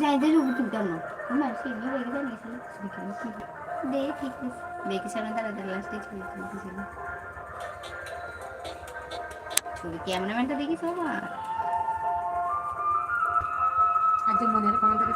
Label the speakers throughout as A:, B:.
A: চাইতে ছবি তুলতাম না আমার সেগুলো রেখে দেন দেখি দেখেছিলাম তারা তারা লাস্টে ছবি তুলতেছিল ছবি ক্যামেরাম্যানটা দেখিস আবার
B: আজকে মনের কমেন্ট করে শেষ
A: হ্যাঁ শুনছি বিশুই তো আমাদের বিশু দাদু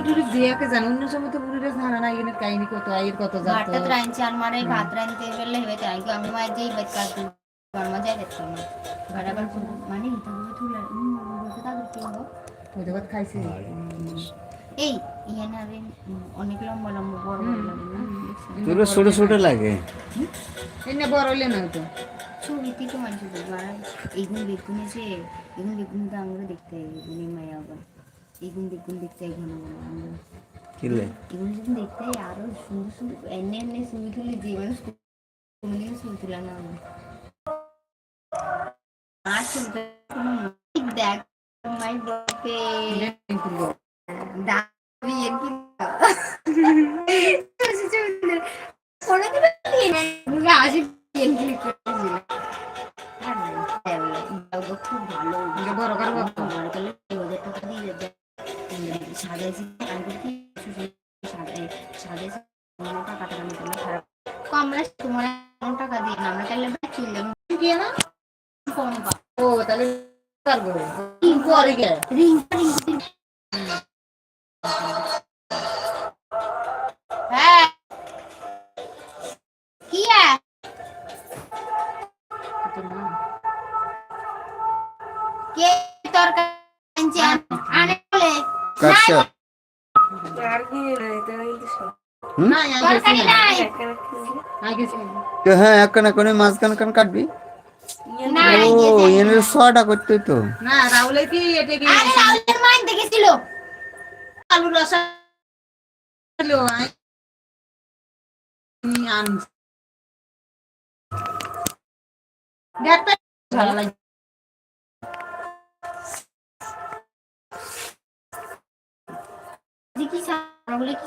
B: আমি একটা বুড়ি টুড়ি দিয়ে কে জানো অন্য সময় তো বুড়িরা জানা না এখানে কাহিনী কত আয়ের কত যাতো
A: ভাতটা রাঁধছি আর মারে ভাত রাঁধতে বেলে হেবে তাই আমি মায়ের যেই বাদ কাজ গরমা যায় দেখতাম না। বরাবর মানে ইটা গুলো তুলে বলতে তাদের কি হলো?
B: ওই দেবাত খাইছে।
A: এই ইয়ানে আরে অনেক লম্বা লম্বা বড় বড় লাগে না?
C: তোর ছোট ছোট লাগে।
B: এনে বড় হইলে না তো।
A: ছবিতে তো মানুষ এইগুন বেগুন এসে এগুন বেগুন তো আমরা দেখতে এগুলি মায়া আবার এগুন বেগুন দেখতে ঘন ঘন
C: কিলে
A: এগুলো যখন দেখতে হয় আরও সুন্দর সুন্দর এনে এনে ছবি তুলে যে মানুষ কোনদিন ছবি তুলে না আমি। আর ছবিটা দেখ মাই বাপে দাবি এর কি কোনোদিন আসি পেন ক্লিক করেছিল আর নাই, দাও খুব ভালো
B: বড় কার
A: বড় করলে হাজার টাকা দিয়ে যাবে সাজাইছি আমি কি সাজাই সাজাইছি টাকা টাকা নিতে না খারাপ আমরা তোমার এমন টাকা দিয়ে আমরা তাহলে ভাই চলে যাব
B: কি না
A: ফোন পা
B: ও তাহলে পরে গে
A: হ্যাঁ
C: এখন এখন মাঝখান খান কাটবি ও শটা করতে তো
B: না রাহুলে কি এটা কি
A: রাহুলের মাইন দেখেছিল
B: আলু রসা লো আন দেখতে ভালো লাগে
A: দেখি রাহুলে কি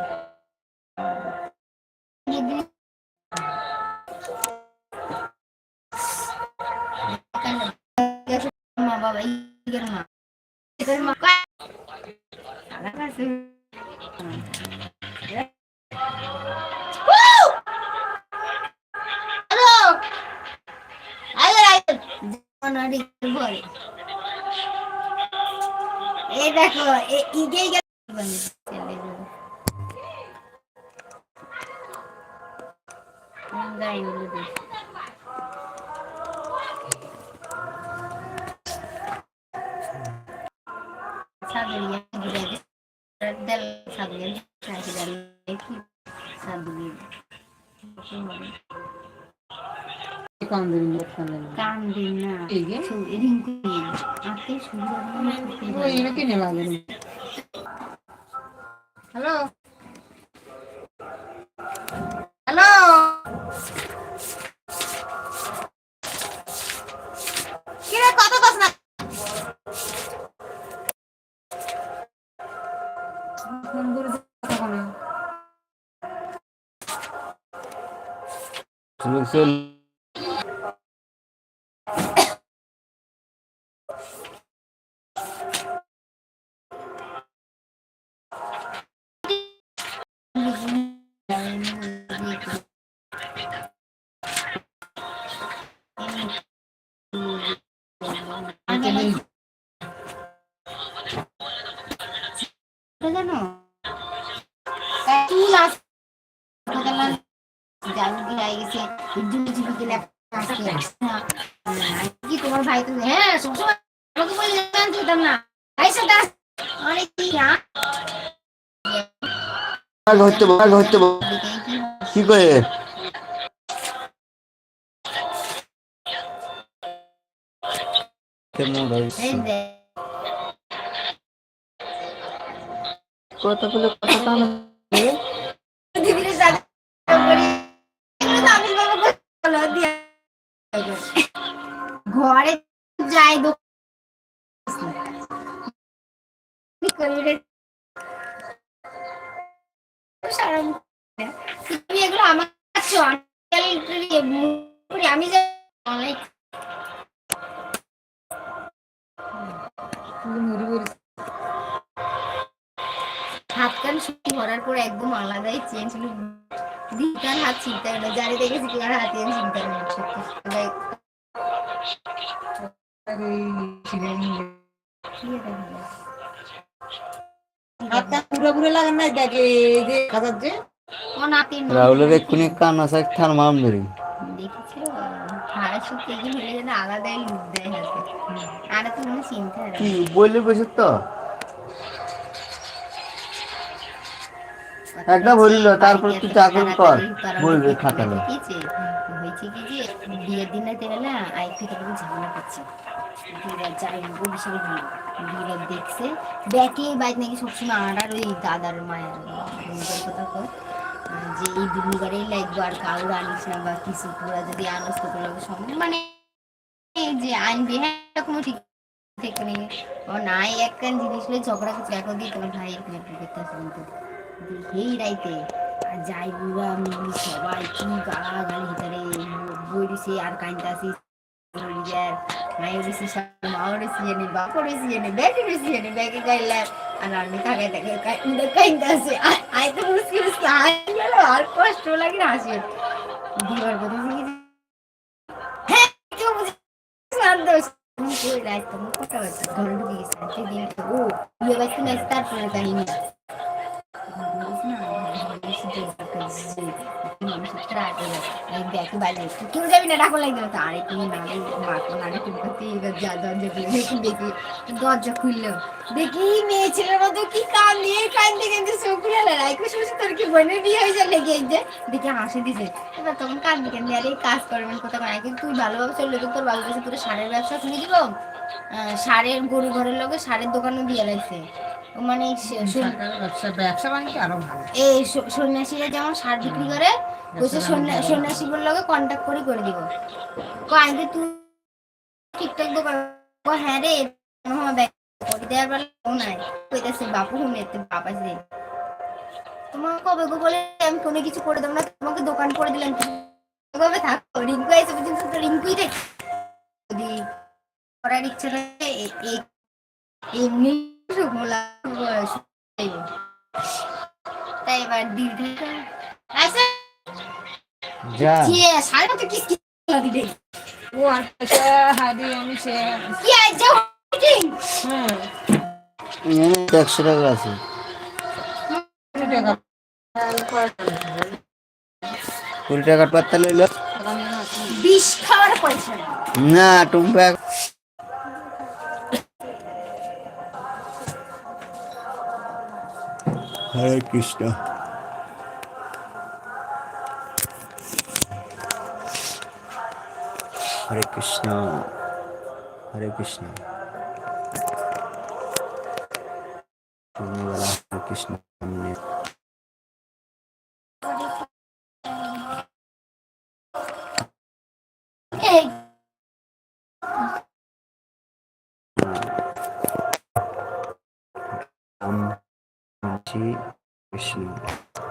A: দেখো ইগে ইগে
B: কিনে লাগে হ্যালো। হ্যালো।
A: কিরে জাল গেছে জুলি জুলি দিলে আজকে না কি তোমার ভাই তো হ্যাঁ সবসময় আমাকে বলে। না ভাই সাথে আস- অনেক
C: ভাগ হতে কি করে
B: কতগুলো কত
A: তুমি এগুলো আমার কাছে আমি যে অনলাইন
B: মুড়ি মুড়ি
A: হাত কান শুকি করার পর একদম আলাদাই চেঞ্জ দিকার হাত চিন্তা গেল জারি দেখেছি কি আর হাত চিন্তা সত্যি
C: রাহুলের এক্ষুনি কান আছে থার মাম ধরি। বললে বসে তো? একটা বলিল, তারপর তুই চাকরি কর, বলবে খাতালে।
A: হয়েছে কি যে বিয়ের দিন একটু ঝামেলা করছে। দেখছে। দেখে বাইক নাকি সবসময় আর ওই দাদার মায়ের কথা কর যে এই দুর্নিবারেই লাগবে আর কাউর আনিস না বা কিছু তোরা যদি আনস তো তোরা সঙ্গে মানে এই যে আনবি হ্যাঁ এরকম ঠিক নেই। ও নাই একখান জিনিস হলে ঝগড়া করছে এখন দিয়ে তোমার করতে আসবে কিন্তু। হেই রাইতে যাই বুড়া মিলি সবাই কি গালা গালি হিতারে বইরিছে আর কাইন্তাছি রিজার মাই রিসি মা রিসি এনে বাপ রিসি এনে ব্যাগ রিসি এনে ব্যাগে গাইলাম আর আমি তাকে তাকে কাইন্দা কাইন্তাছে আই তো মুসকি মুসকি হাসি গেল আর কষ্ট লাগে না হাসি দিবার কথা কি হ্যাঁ কেউ বুঝে শান্ত কই রাত তুমি কথা বলছো ঘরে ঢুকে গেছে সেদিন না না না দরজা খুললো দেখি মেয়ে ছেলের মতো কি কান দিয়ে কান কিন্তু তোর কি বোনের বিয়ে হয়েছে লেগে যে দেখি হাসি দিছে এবার তখন কান দিকে নিয়ে আরে কাজ করবেন কোথাও করে কিন্তু তুই ভালোভাবে চললে তো তোর বাবু কাছে তোর সারের ব্যবসা খুলে দিব সারের গরু ঘরের লোকে সারের দোকানও দিয়ে মানে
B: ব্যবসা ব্যবসা বাণিজ্য আরও ভালো।
A: এই সন্ন্যাসীরা যেমন সার বিক্রি করে সন্ন্যা- সন্ন্যাসীগুলোর লগে কন্ট্যাক্ট করে করে দিব। আগে তুই ঠিকঠাক দোকান হ্যাঁ রে আমার ব্যাগ করে দেওয়ার বেলা নাই কইতাছে বাপু হুনে তো বাপ আছে তোমার কবে গো বলে আমি কোনো কিছু করে দেবো না তোমাকে দোকান করে দিলাম। কবে থাকো রিঙ্কু এসে পর্যন্ত তো রিঙ্কুই দেখ যদি করার ইচ্ছা থাকে এমনি তাই এবার দীর্ঘ আচ্ছা
C: যা
A: কি সাড়ে কত কি কি দিবে
B: ও আর পয়সা আমি সে
A: কি আজ যাও
B: হ্যাঁ
C: একশো টাকা আছে কুড়ি টাকার পাত্তা লইল।
A: বিষ খাওয়ার পয়সা।
C: না টুম্পা হরে কৃষ্ণ হরে কৃষ্ণ হরে কৃষ্ণ পূর্ণিমালা হরে কৃষ্ণ সামনে
A: এই
C: রাম শ্রী কৃষ্ণ ওর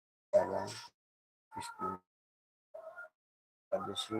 C: এবং কৃষ্ণ একাদশী